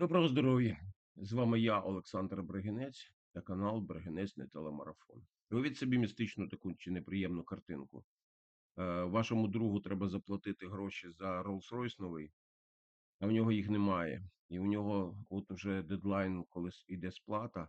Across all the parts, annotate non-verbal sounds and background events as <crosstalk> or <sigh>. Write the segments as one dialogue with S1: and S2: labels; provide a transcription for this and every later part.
S1: Доброго здоров'я! З вами я, Олександр Бригинець, та канал Бригинець не телемарафон. Уявіть собі містичну таку чи неприємну картинку. Е, вашому другу треба заплатити гроші за Rolls-Royce новий, а в нього їх немає. І у нього от уже дедлайн, коли йде сплата,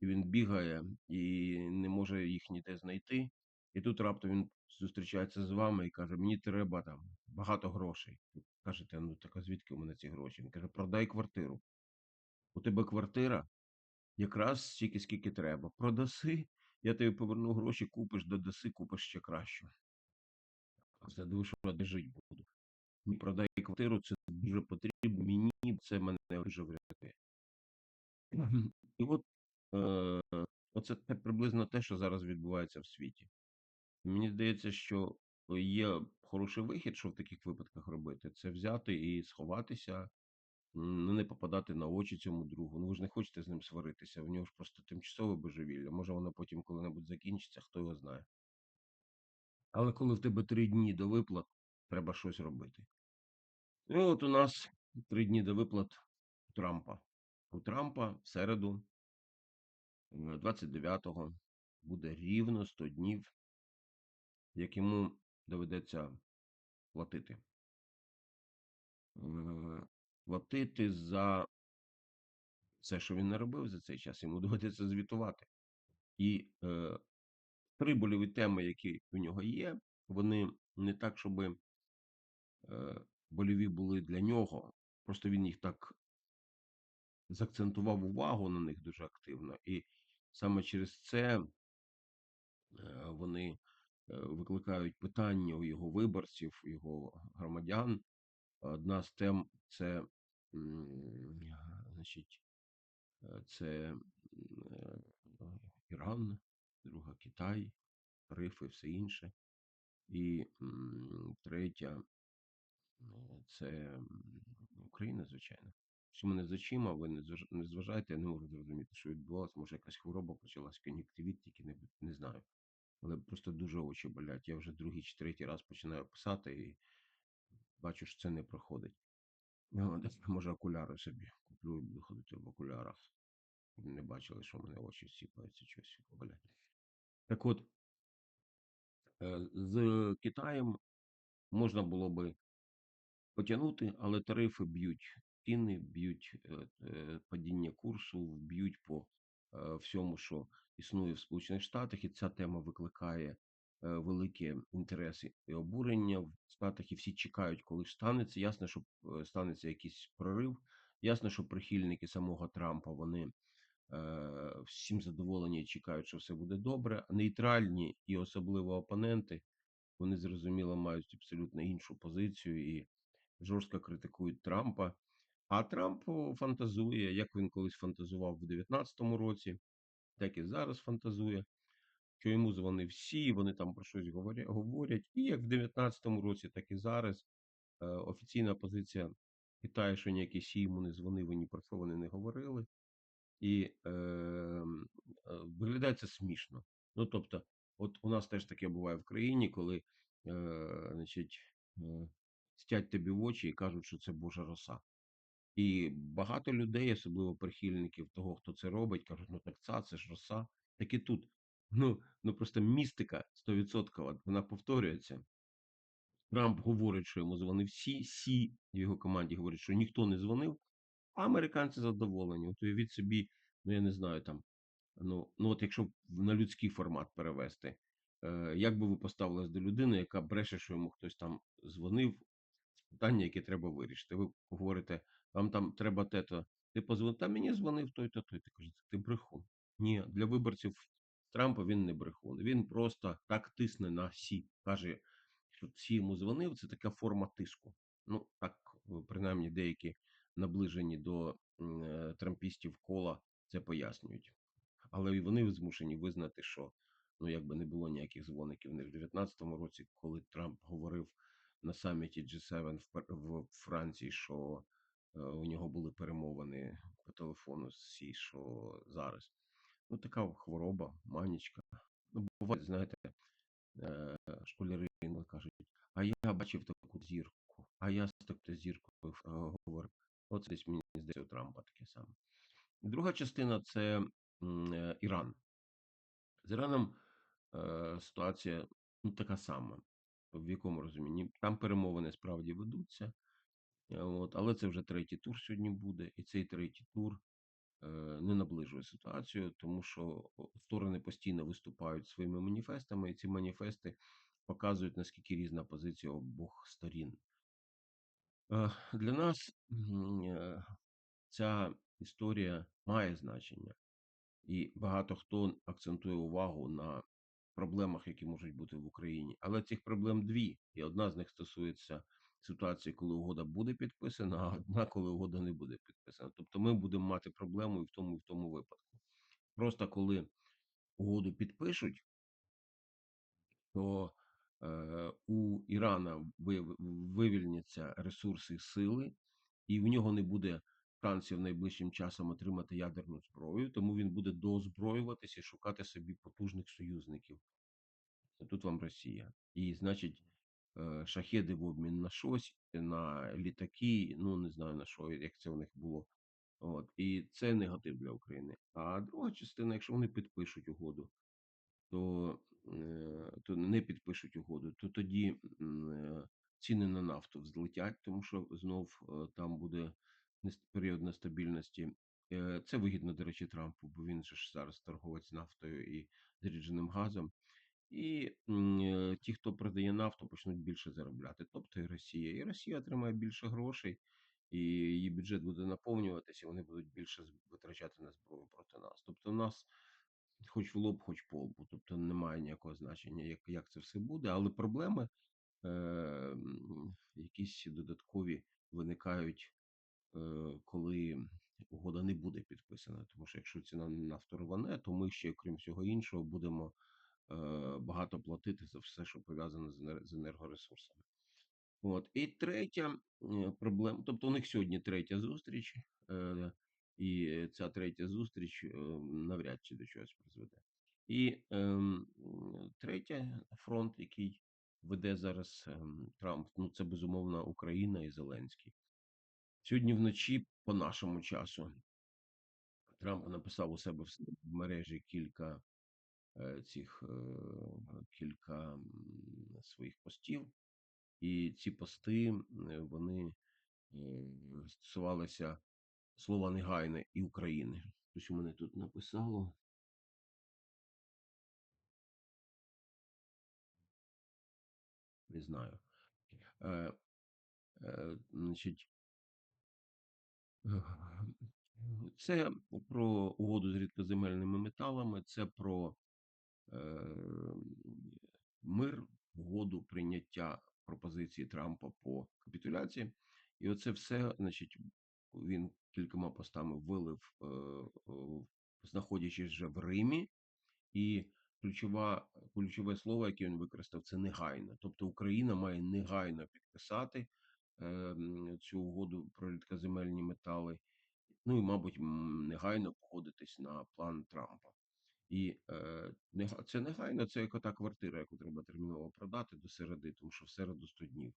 S1: і він бігає і не може їх ніде знайти. І тут раптом він зустрічається з вами і каже: Мені треба там багато грошей. Кажете, ну так а звідки у мене ці гроші? Він каже, продай квартиру. У тебе квартира якраз стільки, скільки треба. Продаси, я тобі поверну гроші, купиш, додаси, купиш ще краще. А все думаю, де жити буду. Мені продай квартиру, це дуже потрібно. Мені це мене дуже врятує. І от е, оце приблизно те, що зараз відбувається в світі. Мені здається, що є хороший вихід, що в таких випадках робити, це взяти і сховатися, ну, не попадати на очі цьому другу. Ну ви ж не хочете з ним сваритися, в нього ж просто тимчасове божевілля. Може, воно потім коли-небудь закінчиться, хто його знає. Але коли в тебе три дні до виплат, треба щось робити. І от у нас три дні до виплат у Трампа. У Трампа в середу, е, 29-го, буде рівно 100 днів, як йому доведеться платити. Е, Платити за все, що він наробив за цей час, йому <laughs> доведеться звітувати. І е, три больові теми, які у нього є, вони не так, щоб е, больові були для нього. Просто він їх так заакцентував увагу на них дуже активно. І саме через це е, вони викликають питання у його виборців, його громадян. Одна з тем це, значить, е, це е, Іран, друга Китай, тарифи, все інше. І третя е, це Україна, звичайно. Що мене з очима, ви не зважаєте, я не можу зрозуміти, що відбувалося. Може, якась хвороба почалась, кон'юктивіт, тільки не, не знаю. Але просто дуже очі болять. Я вже другий чи третій раз починаю писати і бачу, що це не проходить. Ну, <laughs> може, окуляри собі куплю і буду ходити в окулярах. Не бачили, що в мене очі сіпаються, щось болять. Так от, е, з Китаєм можна було би потягнути, але тарифи б'ють ціни, б'ють е, е, падіння курсу, б'ють по всьому, що існує в Сполучених Штатах, і ця тема викликає е, великі інтереси і обурення в Штатах, і всі чекають, коли станеться. Ясно, що е, станеться якийсь прорив. Ясно, що прихильники самого Трампа вони е, всім задоволені і чекають, що все буде добре. Нейтральні і особливо опоненти, вони зрозуміло мають абсолютно іншу позицію і жорстко критикують Трампа. А Трамп фантазує, як він колись фантазував в 19-му році, так і зараз фантазує, що йому дзвонив всі, вони там про щось говорять. І як в 19-му році, так і зараз е, офіційна позиція Китаю, що ніякий Сі йому не дзвонив і ні про що вони не говорили. І е, е, виглядає це смішно. Ну, тобто, от у нас теж таке буває в країні, коли е, значить, е, стять тобі в очі і кажуть, що це Божа роса. І багато людей, особливо прихильників того, хто це робить, кажуть, ну так це, це ж роса. Так і тут. <laughs> Ну, ну просто містика 100% вона повторюється. Трамп говорить, що йому дзвонив всі, Сі в його команді говорить, що ніхто не дзвонив, а американці задоволені. От уявіть собі, ну я не знаю там. Ну, ну от якщо на людський формат перевести, е, як би ви поставились до людини, яка бреше, що йому хтось там дзвонив, питання, яке треба вирішити. Ви говорите, вам там треба те-то, ти позвонив, та мені дзвонив той-то, той. Ти кажете, ти брехун. Ні, для виборців Трампа він не брехун. Він просто так тисне на Сі. Каже, що Сі йому дзвонив, це така форма тиску. Ну, так, е, принаймні, деякі наближені до е, трампістів кола це пояснюють. Але і вони змушені визнати, що ну якби не було ніяких дзвоників не в 19-му році, коли Трамп говорив на саміті G7 в, Франції, що у нього були перемовини по телефону з Сі, що зараз. Ну, така хвороба, манічка. Ну, буває, знаєте, е, школяри кажуть, а я бачив таку зірку, а я з такою зіркою е, говорив. Оце десь, мені здається, у Трампа таке саме. Друга частина це е, Іран. З Іраном е, ситуація ну, така сама. В якому розумінні? Там перемовини справді ведуться, е, от, але це вже третій тур сьогодні буде, і цей третій тур е, не наближує ситуацію, тому що сторони постійно виступають своїми маніфестами, і ці маніфести показують, наскільки різна позиція обох сторін. Е, Для нас е, ця історія має значення, і багато хто акцентує увагу на проблемах, які можуть бути в Україні. Але цих проблем дві, і одна з них стосується ситуації, коли угода буде підписана, а одна, коли угода не буде підписана. Тобто ми будемо мати проблему і в тому, і в тому випадку. Просто коли угоду підпишуть, то е, у Ірана вивільняться ресурси сили, і в нього не буде шансів найближчим часом отримати ядерну зброю, тому він буде доозброюватися і шукати собі потужних союзників. Тут вам Росія. І, значить, шахеди в обмін на щось, на літаки, ну не знаю на що, як це у них було. От. І це негатив для України. А друга частина, якщо вони підпишуть угоду, то, е, то не підпишуть угоду, то тоді е, ціни на нафту взлетять, тому що знов е, там буде період нестабільності. Це вигідно, до речі, Трампу, бо він же ж зараз торговець нафтою і зрідженим газом. І е, ті, хто продає нафту, почнуть більше заробляти. Тобто і Росія. І Росія отримає більше грошей, і її бюджет буде наповнюватися, і вони будуть більше витрачати на зброю проти нас. Тобто, у нас хоч в лоб, хоч по лбу. Тобто немає ніякого значення, як, як це все буде. Але проблеми е, якісь додаткові виникають, е, коли угода не буде підписана. Тому що якщо ціна на нафту рване, то ми ще, крім всього іншого, будемо багато платити за все, що пов'язане з енергоресурсами. От. І третя е, проблема, тобто у них сьогодні третя зустріч, е, і ця третя зустріч е, навряд чи до чогось призведе. І ем, третя фронт, який веде зараз ем, Трамп, ну це безумовно Україна і Зеленський. Сьогодні вночі, по нашому часу, Трамп написав у себе в мережі кілька е, цих е, кілька своїх постів. І ці пости вони стосувалися слова негайне і України. Щось у мене тут написало. Не знаю. Е, е, значить, це про угоду з рідкоземельними металами, це про мир, угоду прийняття пропозиції Трампа по капітуляції. І оце все, значить, він кількома постами вилив, е, е, знаходячись вже в Римі, і ключова, ключове слово, яке він використав, це негайно. Тобто Україна має негайно підписати е, цю угоду про рідкоземельні метали. Ну і, мабуть, негайно погодитись на план Трампа. І е, це негайно, це як ота квартира, яку треба терміново продати до середи, тому що в середу 100 днів.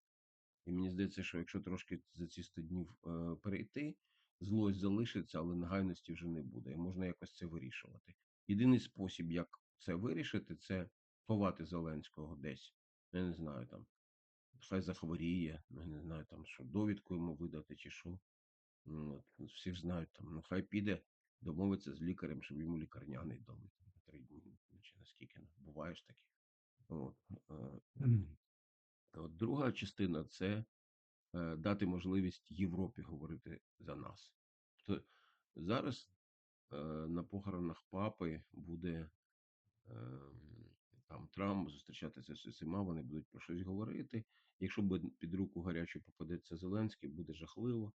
S1: І мені здається, що якщо трошки за ці 100 днів е, перейти, злость залишиться, але негайності вже не буде. І можна якось це вирішувати. Єдиний спосіб, як це вирішити, це ховати Зеленського десь. Я не знаю там. Хай захворіє, я не знаю там, що довідку йому видати чи що. Ну, От, всі ж знають там, ну хай піде, домовиться з лікарем, щоб йому лікарняний дали там, на три дні, ну, чи наскільки буває ж таке. От. е, От друга частина це е, дати можливість Європі говорити за нас. Тобто зараз е, на похоронах папи буде е, там Трамп зустрічатися з усіма, вони будуть про щось говорити. Якщо під руку гарячу попадеться Зеленський, буде жахливо.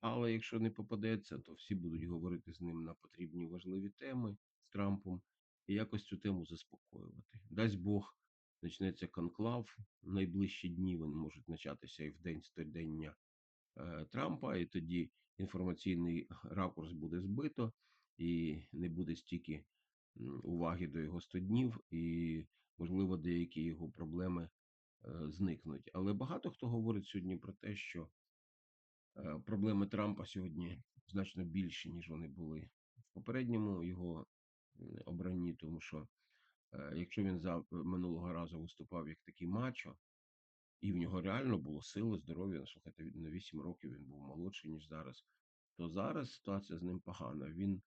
S1: Але якщо не попадеться, то всі будуть говорити з ним на потрібні важливі теми з Трампом і якось цю тему заспокоювати. Дасть Бог, почнеться конклав. Найближчі дні вони можуть початися і в день стодення е, Трампа, і тоді інформаційний ракурс буде збито, і не буде стільки уваги до його 100 днів, і, можливо, деякі його проблеми е, зникнуть. Але багато хто говорить сьогодні про те, що Е, Проблеми Трампа сьогодні значно більші, ніж вони були в попередньому його обранні, тому що е, якщо він за минулого разу виступав як такий мачо, і в нього реально було сили, здоров'я, ну, слухайте, на 8 років він був молодший, ніж зараз, то зараз ситуація з ним погана. Він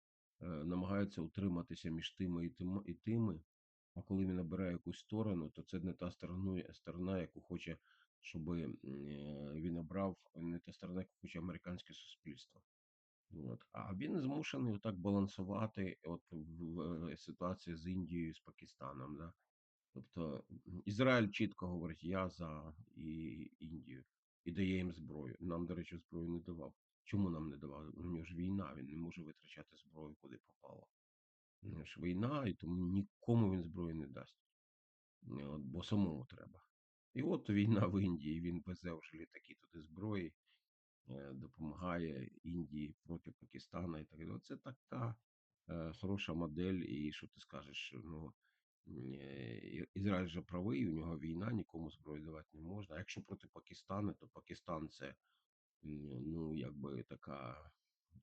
S1: е, намагається утриматися між тими і тими, і тими. А коли він обирає якусь сторону, то це не та сторона, яку хоче, щоб він обрав, не та сторона, яку хоче американське суспільство. От. А він змушений отак балансувати от в, ситуації з Індією, з Пакистаном. Да? Тобто Ізраїль чітко говорить, я за і Індію і дає їм зброю. Нам, до речі, зброю не давав. Чому нам не давав? У нього ж війна, він не може витрачати зброю, куди попало. Ж війна, і тому нікому він зброю не дасть. От, бо самому треба. І от війна в Індії, він везе вже літаки туди зброї, допомагає Індії проти Пакистана і так далі. Це така е, хороша модель, і що ти скажеш, ну е, Ізраїль же правий, у нього війна, нікому зброю давати не можна. А якщо проти Пакистану, то Пакистан це ну якби така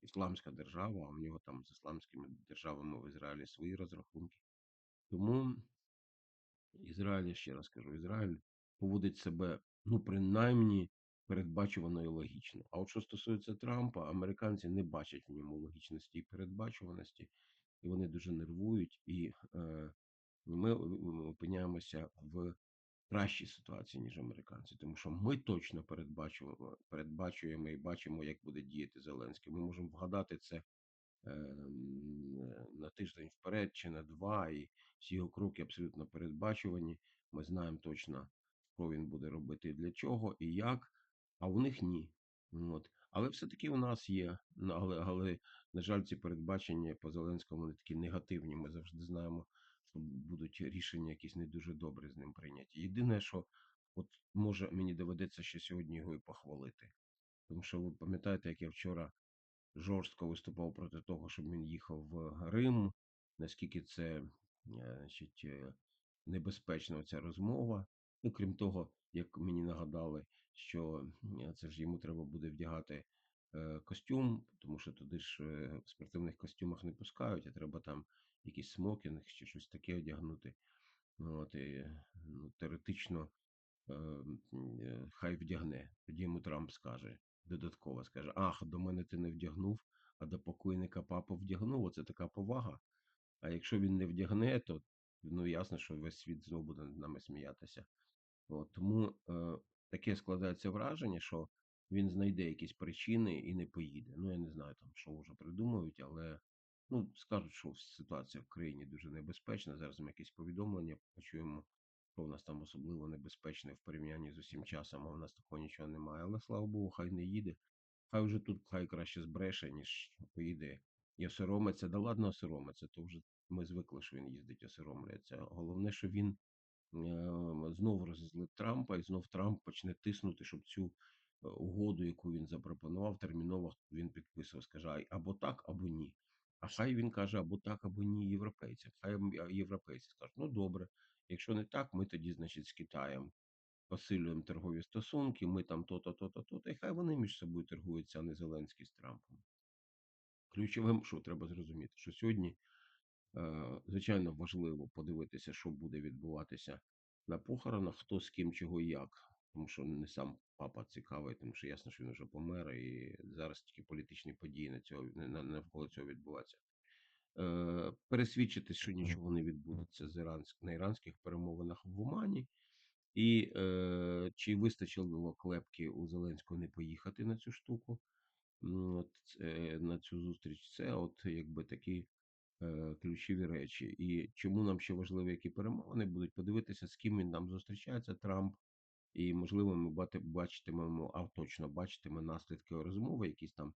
S1: ісламська держава, а у нього там з ісламськими державами в Ізраїлі свої розрахунки. Тому Ізраїль, я ще раз кажу, Ізраїль поводить себе, ну, принаймні, передбачувано і логічно. А от що стосується Трампа, американці не бачать в ньому логічності і передбачуваності, і вони дуже нервують, і е, ми е, опиняємося в кращій ситуації, ніж американці, тому що ми точно передбачуємо, передбачуємо і бачимо, як буде діяти Зеленський. Ми можемо вгадати це е, на тиждень вперед чи на два, і всі його кроки абсолютно передбачувані. Ми знаємо точно, що він буде робити, для чого і як, а у них ні. От. Але все-таки у нас є. Але, але, на жаль, ці передбачення по Зеленському вони такі негативні. Ми завжди знаємо, що будуть рішення якісь не дуже добре з ним прийняті. Єдине, що от може мені доведеться ще сьогодні його і похвалити. Тому що ви пам'ятаєте, як я вчора жорстко виступав проти того, щоб він їхав в Рим, наскільки це е, значить, е, небезпечна ця розмова. Ну, крім того, як мені нагадали, що це ж йому треба буде вдягати е, костюм, тому що туди ж е, в спортивних костюмах не пускають, а треба там якийсь смокінг чи щось таке одягнути. Ну, От, і, ну, теоретично е, хай вдягне. Тоді йому Трамп скаже додатково, скаже: Ах, до мене ти не вдягнув, а до покойника папа вдягнув. Оце така повага. А якщо він не вдягне, то ну ясно, що весь світ знову буде над нами сміятися. От, тому таке складається враження, що він знайде якісь причини і не поїде. Ну, я не знаю там, що вже придумають, але ну, скажуть, що ситуація в країні дуже небезпечна. Зараз ми якісь повідомлення почуємо, що в нас там особливо небезпечне в порівнянні з усім часом, а в нас такого нічого немає. Але слава Богу, хай не їде. Хай вже тут хай краще збреше, ніж поїде і осоромиться. Да ладно осоромиться, то вже ми звикли, що він їздить, осоромлюється. Головне, що він е, знову розізлить Трампа, і знов Трамп почне тиснути, щоб цю е, угоду, яку він запропонував, терміново він підписував, скаже або так, або ні. А хай він каже або так, або ні європейцям. Хай європейці скажуть, ну добре, якщо не так, ми тоді, значить, з Китаєм посилюємо торгові стосунки, ми там то-то, то-то, то-то, і хай вони між собою торгуються, а не Зеленський з Трампом. Ключовим, що треба зрозуміти, що сьогодні Звичайно, важливо подивитися, що буде відбуватися на похоронах, хто з ким, чого і як. Тому що не сам папа цікавий, тому що ясно, що він вже помер, і зараз тільки політичні події на цього на- на- навколо цього відбуваються. Е, Пересвідчити, що нічого не відбудеться з іранськ, на іранських перемовинах в Омані, і е, чи вистачило клепки у Зеленського не поїхати на цю штуку, от, е, на цю зустріч. Це от якби такі е, ключові речі. І чому нам ще важливо, які перемовини будуть подивитися, з ким він там зустрічається, Трамп. І, можливо, ми бачитимемо, а точно бачитиме наслідки розмови, якісь там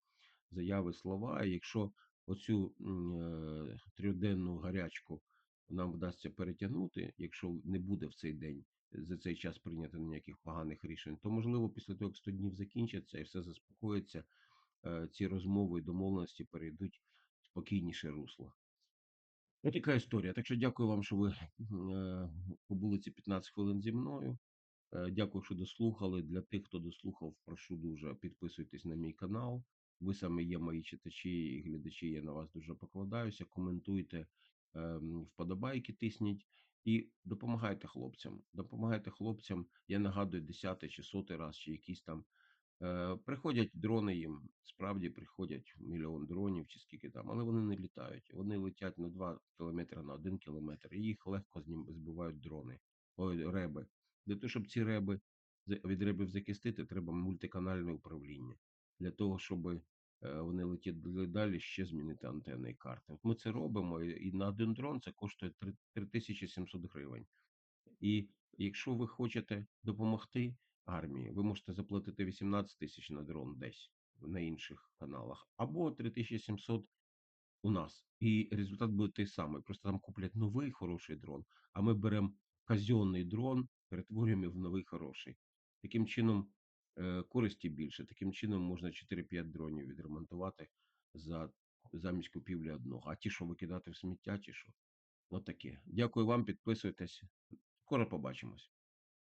S1: заяви, слова. І якщо оцю е, трьохденну гарячку нам вдасться перетягнути, якщо не буде в цей день за цей час прийнято ніяких поганих рішень, то можливо після того, як 100 днів закінчаться і все заспокоїться, е, ці розмови і домовленості перейдуть в спокійніше русло. Ось така історія. Так що дякую вам, що ви побули ці 15 хвилин зі мною. Е, дякую, що дослухали. Для тих, хто дослухав, прошу дуже підписуйтесь на мій канал. Ви саме є мої читачі і глядачі. Я на вас дуже покладаюся. Коментуйте, ем, вподобайки тисніть і допомагайте хлопцям. Допомагайте хлопцям. Я нагадую, десятий чи сотий раз, чи якийсь там Приходять дрони їм, справді приходять мільйон дронів чи скільки там, але вони не літають. Вони летять на 2 кілометри, на 1 кілометр, і їх легко з ним збивають дрони, ой, реби. Для того, щоб ці реби від ребів захистити, треба мультиканальне управління. Для того, щоб е, вони летіли далі, ще змінити антенни і карти. От ми це робимо, і на один дрон це коштує 3 3700 гривень. І якщо ви хочете допомогти армії, ви можете заплатити 18 тисяч на дрон десь на інших каналах, або 3700 у нас. І результат буде той самий. Просто там куплять новий хороший дрон, а ми беремо казенний дрон, перетворюємо в новий хороший. Таким чином, е, користі більше. Таким чином можна 4-5 дронів відремонтувати за замість купівлі одного. А ті, що викидати в сміття, чи що? Отаке. Дякую вам, підписуйтесь. Скоро побачимось.